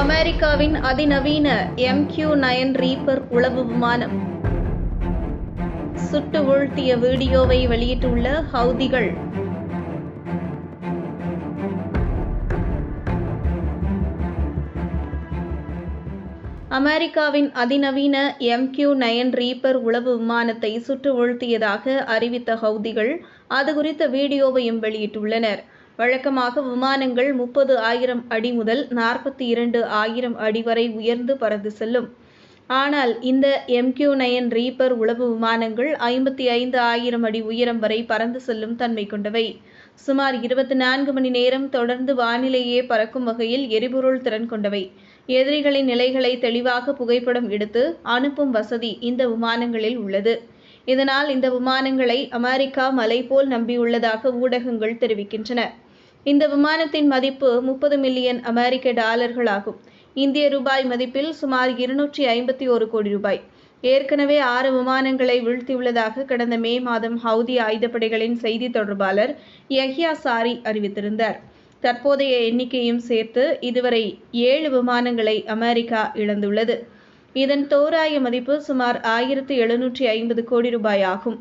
அமெரிக்காவின் அதிநவீன MQ nine reaper உளவு விமானம். சுட்டு வீழ்த்திய வீடியோவை வெளியிட்டுள்ள ஹவுதிகள். அமெரிக்காவின் அதிநவீன எம்கியூ நயன் ரீப்பர் உளவு விமானத்தை சுட்டு வீழ்த்தியதாக அறிவித்த ஹவுதிகள் அது குறித்த வீடியோவையும் வெளியிட்டுள்ளனர். வழக்கமாக விமானங்கள் முப்பது ஆயிரம் அடி முதல் நாற்பத்தி இரண்டு ஆயிரம் அடி வரை உயர்ந்து பறந்து செல்லும். ஆனால் இந்த எம்கியூ நயன் ரீப்பர் உளவு விமானங்கள் ஐம்பத்தி ஐந்து ஆயிரம் அடி உயரம் வரை பறந்து செல்லும் தன்மை கொண்டவை. சுமார் இருபத்தி நான்கு மணி நேரம் தொடர்ந்து வானிலையே பறக்கும் வகையில் எரிபொருள் திறன் கொண்டவை. எதிரிகளின் நிலைகளை தெளிவாக புகைப்படம் எடுத்து அனுப்பும் வசதி இந்த விமானங்களில் உள்ளது. இதனால் இந்த விமானங்களை அமெரிக்கா மலை போல் நம்பியுள்ளதாக ஊடகங்கள் தெரிவிக்கின்றன. இந்த விமானத்தின் மதிப்பு முப்பது மில்லியன் அமெரிக்க டாலர்கள் ஆகும் இந்திய ரூபாய் மதிப்பில் சுமார் இருநூற்றி ஐம்பத்தி ஒரு கோடி ரூபாய். ஏற்கனவே ஆறு விமானங்களை வீழ்த்தியுள்ளதாக கடந்த மே மாதம் ஹவுதி ஆயுதப்படைகளின் செய்தி தொடர்பாளர் யஹ்யா சாரி அறிவித்திருந்தார். தற்போதைய எண்ணிக்கையும் சேர்த்து இதுவரை ஏழு விமானங்களை அமெரிக்கா இழந்துள்ளது. இதன் தோராய மதிப்பு சுமார் ஆயிரத்து எழுநூற்றி ஐம்பது கோடி ரூபாய் ஆகும்.